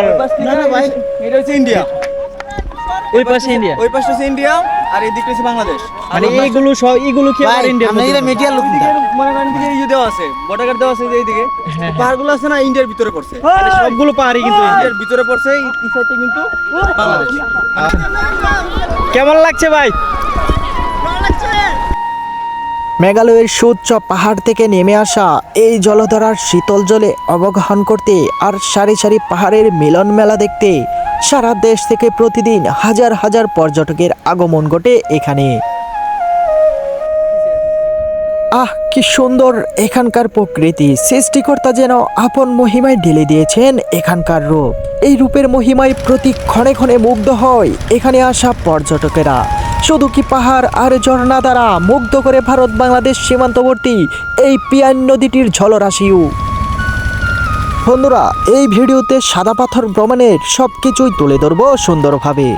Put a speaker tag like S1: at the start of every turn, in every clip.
S1: আর
S2: না না ভাই এটা হচ্ছে ইন্ডিয়া।
S1: ওই পাশে ইন্ডিয়া।
S2: ওই হচ্ছে ইন্ডিয়া আর এই দিকটা হচ্ছে বাংলাদেশ।
S1: মানে এইগুলো সব এইগুলো কি
S3: আমরা এটা মিডিয়ার লোক না
S2: মনে করেন দিকে এই দেওয়া আছে বর্ডার দেওয়া আছে যে এইদিকে।
S1: হ্যাঁ।
S2: পাহাড়গুলো আছে না ইন্ডিয়ার ভিতরে পড়ছে।
S1: মানে সবগুলো পাহাড়ি কিন্তু ইন্ডিয়ার।
S2: ইন্ডিয়ার। ভিতরে পড়ছে এই সাইডে কিন্তু বাংলাদেশ।
S1: কেমন লাগছে ভাই?
S3: মেঘালয়ের সুউচ্চ পাহাড় থেকে নেমে আসা এই জলধারার শীতল জলে অবগাহন করতে আর সারি সারি পাহাড়ের মিলন মেলা দেখতে সারা দেশ থেকে প্রতিদিন হাজার হাজার পর্যটকের আগমন ঘটে এখানে। আহ, কি সুন্দর এখানকার প্রকৃতি। সৃষ্টিকর্তা যেন আপন মহিমায় ঢেলে দিয়েছেন এখানকার রূপ। এই রূপের মহিমায় প্রতি ক্ষণে ক্ষণে মুগ্ধ হয় এখানে আসা পর্যটকেরা। শুধু পাহাড় আর ঝর্ণা দ্বারা মুগ্ধ করে ভারত বাংলাদেশ সীমান্তবর্তী এই পিয়ান নদীটির ঝলরাশিও বন্ধুরা, এই ভিডিওতে সাদা পাথর ভ্রমণের সব কিছুই তুলে ধরবো সুন্দরভাবে।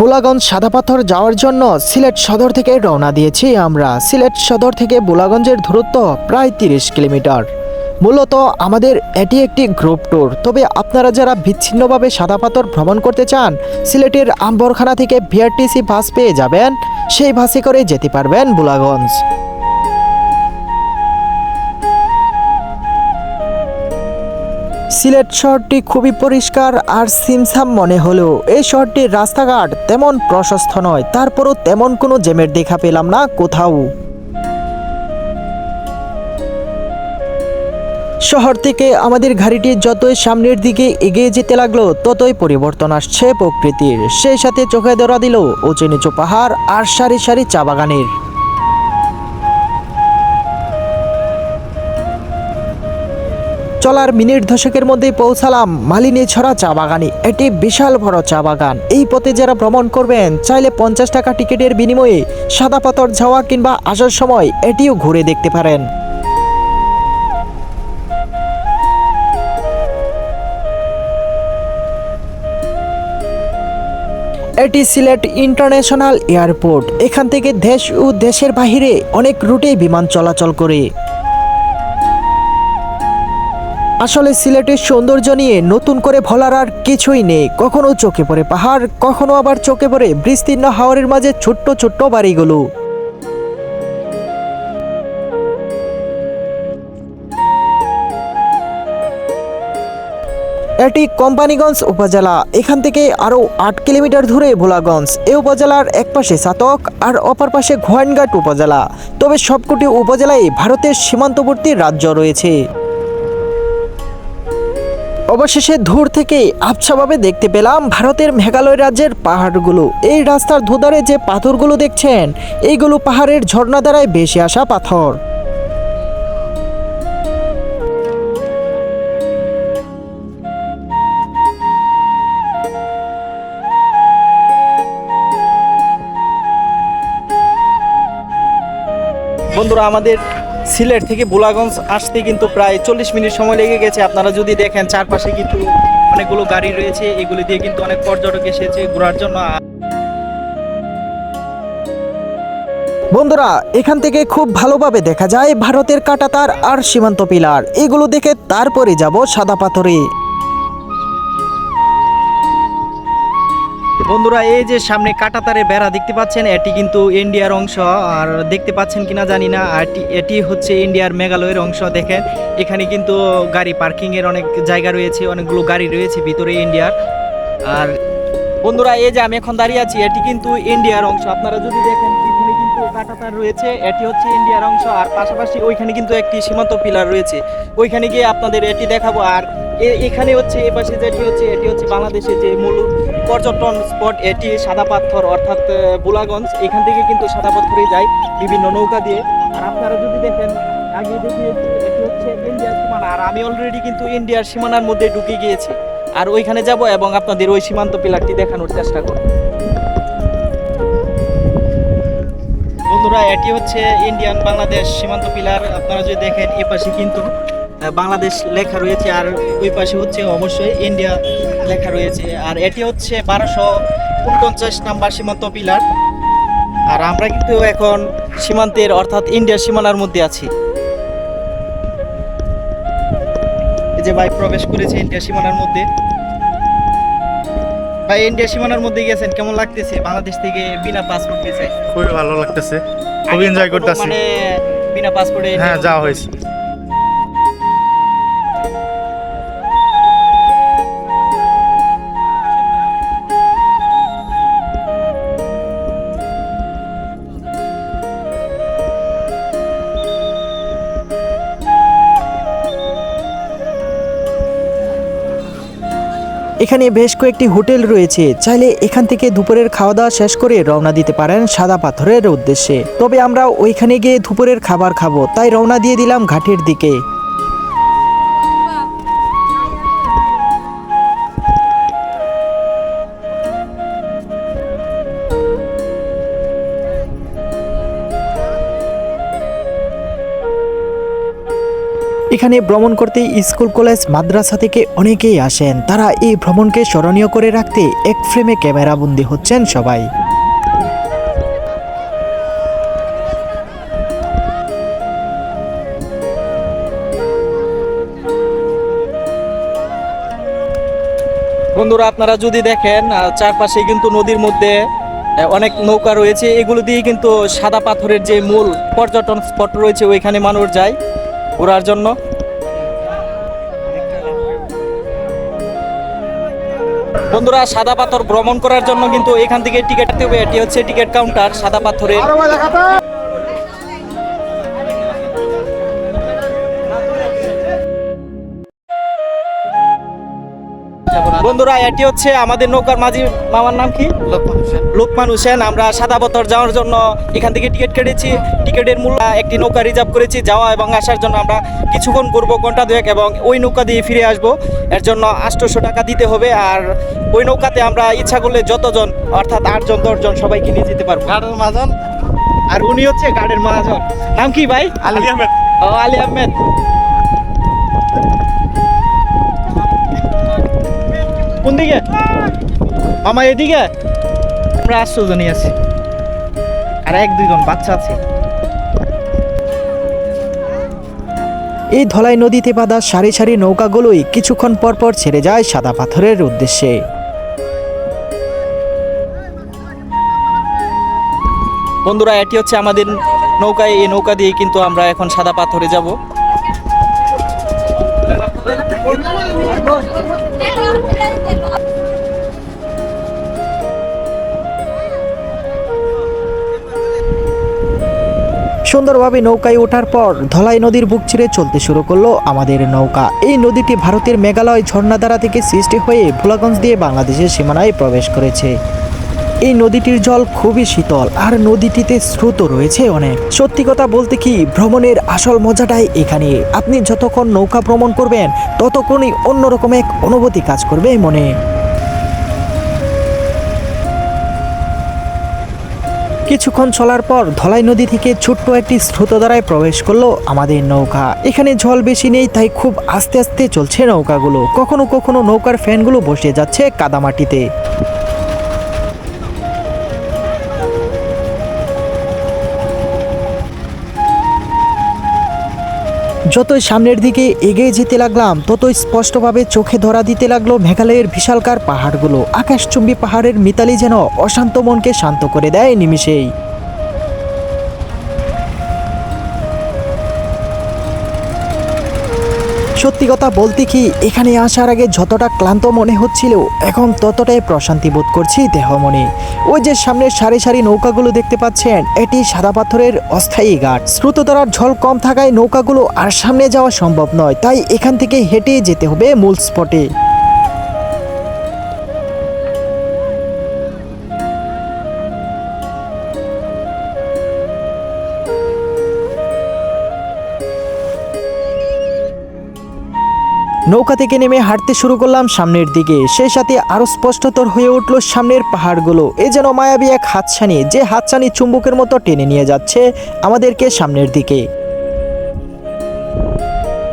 S3: বোলাগঞ্জ সাদাপাথর যাওয়ার জন্য সিলেট সদর থেকে রওনা দিয়েছি আমরা। সিলেট সদর থেকে বোলাগঞ্জের দূরত্ব প্রায় তিরিশ কিলোমিটার। মূলত আমাদের এটি একটি গ্রুপ ট্যুর তবে আপনারা যারা বিচ্ছিন্নভাবে সাদাপাথর ভ্রমণ করতে চান, সিলেটের আম্বরখানা থেকে ভিআরটিসি বাস পেয়ে যাবেন। সেই বাসে করে যেতে পারবেন বোলাগঞ্জ। সিলেট শহরটি খুবই পরিষ্কার আর সিমসাম মনে হলেও এই শহরটির রাস্তাঘাট তেমন প্রশস্ত নয়, তারপরও তেমন কোনো জ্যামের দেখা পেলাম না কোথাও। শহর থেকে আমাদের গাড়িটি যতই সামনের দিকে এগিয়ে যেতে লাগল, ততই পরিবর্তন আসছে প্রকৃতির। সেই সাথে চোখে ধরা দিল উঁচু নিচু পাহাড় আর সারি সারি চা বাগানের। চলার মিনিট দশকের মধ্যেই পৌঁছালাম মালিনী ছড়া চা বাগানে। এটি বিশাল বড় চা বাগান। এই পথে যারা ভ্রমণ করবেন, চাইলে পঞ্চাশ টাকা টিকিটের বিনিময়ে সাদা পাথর যাওয়া কিংবা আসার সময় এটিও ঘুরে দেখতে পারেন। এটি সিলেট ইন্টারন্যাশনাল এয়ারপোর্ট। এখান থেকে দেশ ও দেশের বাহিরে অনেক রুটে বিমান চলাচল করে। আসলে সিলেটের সৌন্দর্য নিয়ে নতুন করে বলার আর কিছুই নেই। কখনো চোখে পড়ে পাহাড়, কখনো আবার চোখে পড়ে বিস্তীর্ণ হাওরের মাঝে ছোট্ট ছোট্ট বাড়িগুলো। এটি কোম্পানিগঞ্জ উপজেলা। এখান থেকে আরও আট কিলোমিটার দূরে ভোলাগঞ্জ। এ উপজেলার এক পাশে সাতক আর অপর পাশে গোয়াইনঘাট উপজেলা। তবে সবকটি উপজেলায় ভারতের সীমান্তবর্তী রাজ্য রয়েছে। অবশেষে দূর থেকে আবছাভাবে দেখতে পেলাম ভারতের মেঘালয় রাজ্যের পাহাড়গুলো। এই রাস্তার দুধারে যে পাথরগুলো দেখছেন, এইগুলো পাহাড়ের ঝর্ণা দ্বারাই ভেসে আসা পাথর।
S1: বন্ধুরা, আমাদের সিলেট থেকে বোলাগঞ্জ আসতে কিন্তু প্রায় চল্লিশ মিনিট সময় লেগে গেছে। আপনারা যদি দেখেন চারপাশে কিন্তু অনেকগুলো গাড়ি রয়েছে, এগুলি দিয়ে কিন্তু অনেক পর্যটক এসেছে ঘোরার জন্য।
S3: বন্ধুরা, এখান থেকে খুব ভালোভাবে দেখা যায় ভারতের কাটাতার আর সীমান্ত পিলার। এগুলো দেখে তারপরে যাব সাদা পাথরে।
S1: বন্ধুরা, এই যে সামনে কাটাতারে বেড়া দেখতে পাচ্ছেন, এটি কিন্তু ইন্ডিয়ার অংশ। আর দেখতে পাচ্ছেন কিনা জানি না এটি- হচ্ছে ইন্ডিয়ার মেঘালয়ের অংশ, দেখেন। এখানে কিন্তু গাড়ি পার্কিং এর অনেক জায়গা রয়েছে, অনেকগুলো গাড়ি রয়েছে ভিতরে ইন্ডিয়ার। আর বন্ধুরা, এই যে আমি এখন দাঁড়িয়ে আছি, এটি কিন্তু ইন্ডিয়ার অংশ। আপনারা যদি দেখেন পিছনে কিন্তু কাটাতার রয়েছে, এটি হচ্ছে ইন্ডিয়ার অংশ। আর পাশাপাশি ওইখানে কিন্তু একটি সীমান্ত পিলার রয়েছে। ওইখানে গিয়ে আপনাদের এটি দেখাবো। আর এখানে হচ্ছে, এ পাশে যেটি হচ্ছে, এটি হচ্ছে বাংলাদেশের যে মূল পর্যটন স্পট, এটি সাদা পাথর অর্থাৎ বুলাগঞ্জ। এখান থেকে কিন্তু সাদা পাথরে যায় বিভিন্ন নৌকা দিয়ে। আর আপনারা যদি দেখেন, আগে দেখিয়েছি এটি হচ্ছে ইন্ডিয়ার সীমানা। আর আমি অলরেডি কিন্তু ইন্ডিয়ার সীমানার মধ্যে ঢুকে গিয়েছি। আর ওইখানে যাব এবং আপনাদের ওই সীমান্ত পিলারটি দেখানোর চেষ্টা করব। বন্ধুরা, এটি হচ্ছে ইন্ডিয়ান বাংলাদেশ সীমান্ত পিলার। আপনারা যদি দেখেন এই পাশে কিন্তু বাংলাদেশ লেখা রয়েছে আর ওই পাশে হচ্ছে অবশ্যই ইন্ডিয়া লেখা রয়েছে। আর এটি হচ্ছে বারোশো উনপঞ্চাশ নাম্বার সীমান্ত পিলার আর আমরা কিন্তু এখন সীমান্তের অর্থাৎ ইন্ডিয়ার সীমানার মধ্যে আছি। এই যে ভাই প্রবেশ করেছে ইন্ডিয়া সীমানার মধ্যে। ভাই ইন্ডিয়া সীমানার মধ্যে গেছেন কেমন লাগতেছে? বাংলাদেশ থেকে বিনা পাসপোর্ট গেছে
S4: খুবই ভালো লাগতেছে। খুবই এনজয় করতেছি।
S1: মানে বিনা পাসপোর্টে
S4: হ্যাঁ যাওয়া হয়েছে।
S3: এখানে বেশ কয়েকটি হোটেল রয়েছে, চাইলে এখান থেকে দুপুরের খাওয়া দাওয়া শেষ করে রওনা দিতে পারেন সাদা পাথরের উদ্দেশ্যে। তবে আমরা ওইখানে গিয়ে দুপুরের খাবার খাব, তাই রওনা দিয়ে দিলাম ঘাটের দিকে। এখানে ভ্রমণ করতে স্কুল, কলেজ, মাদ্রাসা থেকে অনেকেই আসেন। তারা এই ভ্রমণকে স্মরণীয় করে রাখতে এক ফ্রেমে ক্যামেরা বন্দি হচ্ছেন সবাই।
S1: বন্ধুরা, আপনারা যদি দেখেন চারপাশে কিন্তু নদীর মধ্যে অনেক নৌকা রয়েছে। এগুলো দিয়ে কিন্তু সাদা পাথরের যে মূল পর্যটন স্পট রয়েছে, ওইখানে মানুষ যায়। ঘোরার জন্য। বন্ধুরা, সাদা পাথর ভ্রমণ করার জন্য কিন্তু এখান থেকে টিকিট হবে। এটি হচ্ছে টিকিট কাউন্টার, সাদা পাথরের বন্ধুরা এটি হচ্ছে আমাদের নৌকার মাঝি মামার নাম কি? লোকমান হোসেন। আমরা সাদা পাথর যাওয়ার জন্য এখান থেকে টিকিট কেটেছি। টিকিটের মূল্য একটি নৌকা রিজার্ভ করেছি যাওয়া এবং আসার জন্য আমরা কিছুক্ষণ করব ঘণ্টা দুয়েক এবং ওই নৌকা দিয়ে ফিরে আসব। এর জন্য আটশোশো টাকা দিতে হবে আর ওই নৌকাতে আমরা ইচ্ছা করলে যতজন অর্থাৎ আটজন দশজন সবাইকে নিয়ে যেতে পারব। গার্ডের মহাজন। আর উনি হচ্ছে গার্ডের মহাজন। নাম কি ভাই? আলী আহমেদ। ও আলী আহমেদ। কোন দিকে মামা এদিকে। আমরা আটশো জনই আছি। আর এক দুইজন বাচ্চা আছে।
S3: এই ধলাই নদীতে বাঁধা সারি সারি নৌকাগুলোই কিছুক্ষণ পর পর ছেড়ে যায় সাদা পাথরের উদ্দেশ্যে।
S1: বন্ধুরা এটি হচ্ছে আমাদের নৌকায়। এই নৌকা দিয়ে কিন্তু আমরা এখন সাদা পাথরে যাব।
S3: সুন্দরভাবে নৌকায় ওঠার পর ধলাই নদীর বুক ছিঁড়ে চলতে শুরু করল আমাদের নৌকা। এই নদীটি ভারতের মেঘালয় ঝর্ণাধারা থেকে সৃষ্টি হয়ে ভোলাগঞ্জ দিয়ে বাংলাদেশের সীমানায় প্রবেশ করেছে। এই নদীটির জল খুবই শীতল আর নদীটিতে স্রোত রয়েছে অনেক। সত্যি কথা বলতে কি, ভ্রমণের আসল মজাটাই এখানে। আপনি যতক্ষণ নৌকা ভ্রমণ করবেন, ততক্ষণই অন্যরকম এক অনুভূতি কাজ করবে মনে। কিছুক্ষণ চলার পর ধলাই নদী থেকে ছোট্ট একটি স্রোতধারায় প্রবেশ করল আমাদের নৌকা। এখানে জল বেশি নেই, তাই খুব আস্তে আস্তে চলছে নৌকাগুলো। কখনো কখনো নৌকার ফ্যানগুলো বসে যাচ্ছে কাদামাটিতে। যতই সামনের দিকে এগিয়ে যেতে লাগলাম, ততই স্পষ্টভাবে চোখে ধরা দিতে লাগল মেঘালয়ের বিশালকার পাহাড়গুলো। আকাশচুম্বী পাহাড়ের মিতালি যেন অশান্ত মনকে শান্ত করে দেয় নিমিষেই। সত্যি কথা বলতে কি, এখানে আসার আগে যতটা ক্লান্ত মনে হচ্ছিল, এখন ততটাই প্রশান্তি বোধ করছি দেহ মনে ওই যে সামনের সারি সারি নৌকাগুলো দেখতে পাচ্ছেন, এটি সাদা পাথরের অস্থায়ী ঘাট। স্রোতধারার ঝল কম থাকায় নৌকাগুলো আর সামনে যাওয়া সম্ভব নয়, তাই এখান থেকে হেঁটে যেতে হবে মূল স্পটে। নৌকা থেকে নেমে হাঁটতে শুরু করলাম সামনের দিকে। সেই সাথে আরও স্পষ্টতর হয়ে উঠল সামনের পাহাড়গুলো। এ যেন মায়াবী এক হাতছানি, যে হাতছানি চুম্বকের মতো টেনে নিয়ে যাচ্ছে আমাদেরকে সামনের দিকে।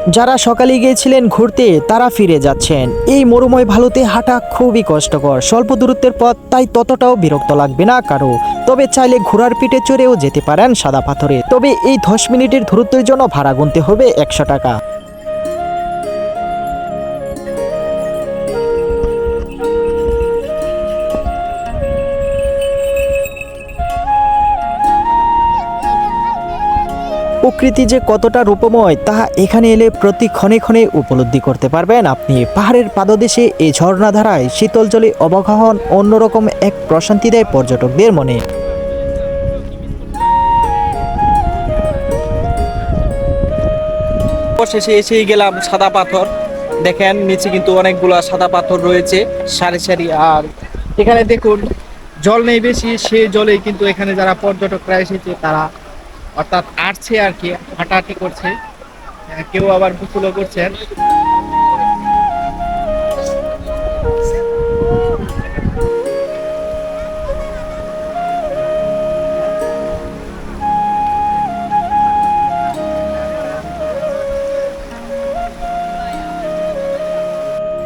S3: যারা সকালে গিয়েছিলেন ঘুরতে, তারা ফিরে যাচ্ছেন। এই মরুময় ভালুতে হাঁটা খুবই কষ্টকর। স্বল্প দূরত্বের পথ, তাই ততটাও বিরক্ত লাগবে না কারও। তবে চাইলে ঘোড়ার পিঠে চড়েও যেতে পারেন সাদা পাথরে। তবে এই দশ মিনিটের দূরত্বের জন্য ভাড়া গুনতে হবে একশো টাকা। প্রকৃতি যে কতটা রূপময়, তাহা এখানে এলে প্রতি ক্ষণে ক্ষণে উপলব্ধি করতে পারবেন আপনি। পাহাড়ের পাদদেশে এই ঝর্ণাধারায় শীতল জলে অবগাহন অন্যরকম এক প্রশান্তি দেয় পর্যটকদের মনে।
S1: অবশেষে এসেই গেলাম সাদা পাথর। দেখেন, নিচে কিন্তু অনেকগুলা সাদা পাথর রয়েছে, সারি সারি আর। এখানে দেখুন, জল নেই বেশি সে জলেই কিন্তু এখানে যারা পর্যটকরা এসেছে, তারা অর্থাৎ আটছে আর কি হাঁটাহাঁটি করছে। কেউ আবার গোসলও করছেন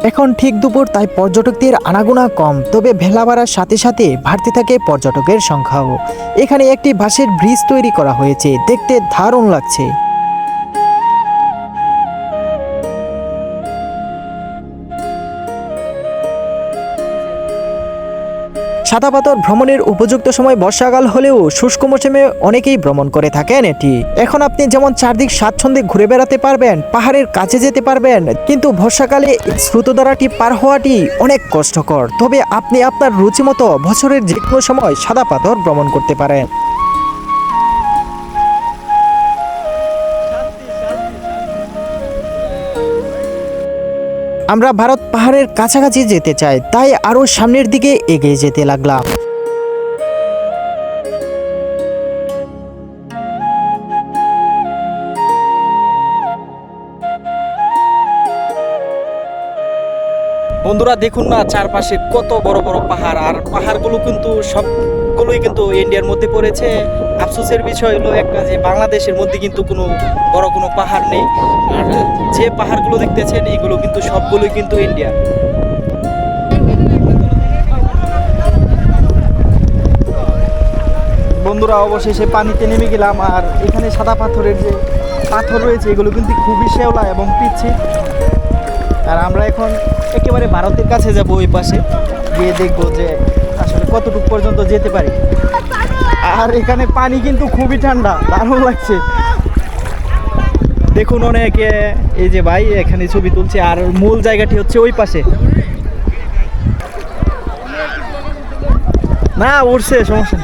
S3: এখন ঠিক দুপুর, তাই পর্যটকদের আনাগোনা কম। তবে ভেলা বাড়ার সাথে সাথে বাড়তে থাকে পর্যটকের সংখ্যাও। এখানে একটি বাঁশের ব্রিজ তৈরি করা হয়েছে। দেখতে দারুণ লাগছে। সাদা পাথর ভ্রমণের উপযুক্ত সময় বর্ষাকাল হলেও শুষ্ক মৌসুমে অনেকেই ভ্রমণ করে থাকেন এটি। এখন আপনি যেমন চারদিক স্বাচ্ছন্দ্যে ঘুরে বেড়াতে পারবেন, পাহাড়ের কাছে যেতে পারবেন, কিন্তু বর্ষাকালে স্রোতধারাটি পার হওয়াটি অনেক কষ্টকর। তবে আপনি আপনার রুচি মতো বছরের যে কোনো সময় সাদা পাথর ভ্রমণ করতে পারেন। আমরা ভারত পাহাড়ের কাছাকাছি যেতে চাই, তাই আরও সামনের দিকে এগিয়ে যেতে লাগলাম।
S1: বন্ধুরা, দেখুন না চারপাশে কত বড় বড় পাহাড়, আর পাহাড়গুলো কিন্তু সবগুলোই কিন্তু ইন্ডিয়ার মধ্যে পড়েছে। আফসোসের বিষয় হলো একটা যে বাংলাদেশের মধ্যে কিন্তু কোনো বড় কোনো পাহাড় নেই। আর যে পাহাড়গুলো দেখতেছেন, এগুলো কিন্তু সবগুলোই কিন্তু ইন্ডিয়া বন্ধুরা, অবশেষে পানিতে নেমে গেলাম, আর এখানে সাদা পাথরের যে পাথর রয়েছে, এগুলো কিন্তু খুবই শেওলা এবং পিচ্ছি আর আমরা এখন একেবারে ভারতের কাছে যাব ওই পাশে। গিয়ে দেখব যে আসলে কতটুকু পর্যন্ত যেতে পারি। আর এখানে পানি কিন্তু খুবই ঠান্ডা দারুণ লাগছে। দেখুন অনেকে এই যে ভাই এখানে ছবি তুলছে আর মূল জায়গাটি হচ্ছে ওই পাশে। না উঠছে সমস্যা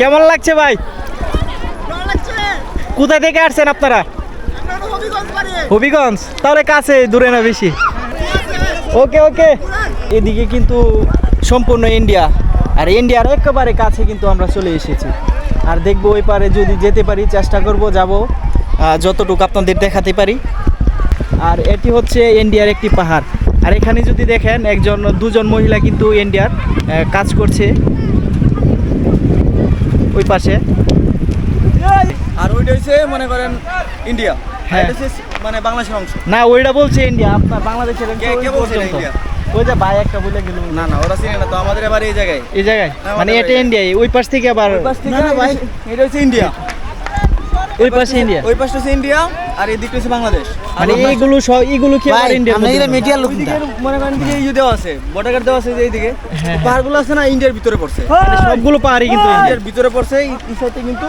S1: কেমন লাগছে ভাই? কোথা থেকে আসছেন আপনারা? হবিগঞ্জ? তাহলে কাছে দূরে না বেশি। ওকে ওকে। এদিকে কিন্তু সম্পূর্ণ ইন্ডিয়া আর ইন্ডিয়ার একেবারে কাছে কিন্তু আমরা চলে এসেছি। আর দেখব ওই পারে যদি যেতে পারি চেষ্টা করব যাব যতটুকু আপনাদের দেখাতে পারি। আর এটি হচ্ছে ইন্ডিয়ার একটি পাহাড়। আর এখানে যদি দেখেন একজন দুজন মহিলা কিন্তু ইন্ডিয়ার কাজ করছে। ওই পাশে।
S2: আর ওইটা হচ্ছে মনে করেন ইন্ডিয়া
S1: হ্যাঁ।
S2: মানে বাংলাদেশের অংশ।
S1: না ওইটা বলছে ইন্ডিয়া আপনার বাংলাদেশের ওই যে ভাই একটা বলে গেল।
S2: না না ওরা চিনে না তো আমাদের এবার এই জায়গায়।
S1: এই জায়গায়? মানে এটা ইন্ডিয়া ওই পাশ থেকে আবার
S2: না না ভাই। এটা হচ্ছে ইন্ডিয়া
S1: ওই পাশে ইন্ডিয়া।
S2: ওই হচ্ছে ইন্ডিয়া আর এই দিকটা হচ্ছে বাংলাদেশ।
S1: মানে এইগুলো সব এইগুলো কি মধ্যে পড়ে?
S2: ওইদিকে মনে করেন দিকে ইয়ে দেওয়া আছে বর্ডার গার্ড দেওয়া আছে যে এইদিকে।
S1: হ্যাঁ।
S2: পাহাড়গুলো আছে না ইন্ডিয়ার ভিতরে পড়ছে।
S1: মানে সবগুলো পাহাড়ই কিন্তু ইন্ডিয়ার।
S2: ভিতরে পড়ছে এই সাইডে কিন্তু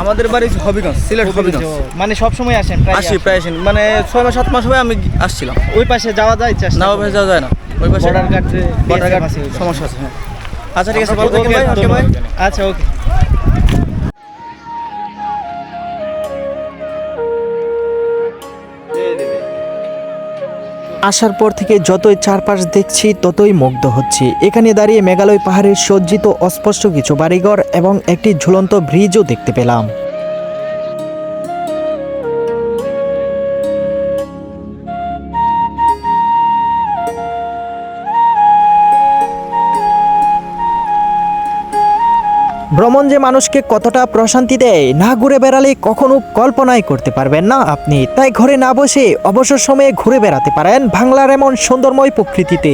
S2: আমাদের বাড়ি হবিগঞ্জ সিলেট হবিগঞ্জ।
S1: মানে সব সময় আসেন প্রায়
S2: আসি প্রায় আসি মানে ছয় মাস সাত মাস হবে আমি আসছিলাম।
S1: ওই পাশে যাওয়া যায় চেষ্টা
S2: না ওই পাশে যাওয়া যায় না। ওই পাশে
S1: বর্ডার গার্ড
S2: বর্ডার গার্ড সমস্যা আছে হ্যাঁ। আচ্ছা ঠিক আছে ভালো থাকেন ভাই ওকে ভাই
S1: আচ্ছা ওকে
S3: আসার পর থেকে যতই চারপাশ দেখছি, ততই মুগ্ধ হচ্ছি। এখানে দাঁড়িয়ে মেঘালয় পাহাড়ের সজ্জিত অস্পষ্ট কিছু বাড়িঘর এবং একটি ঝুলন্ত ব্রিজও দেখতে পেলাম। ভ্রমণ যে মানুষকে কতটা প্রশান্তি দেয়, না ঘুরে বেড়ালে কখনো কল্পনাই করতে পারবেন না আপনি। তাই ঘরে না বসে অবসর সময়ে ঘুরে বেড়াতে পারেন বাংলার এমন সুন্দরময় প্রকৃতিতে।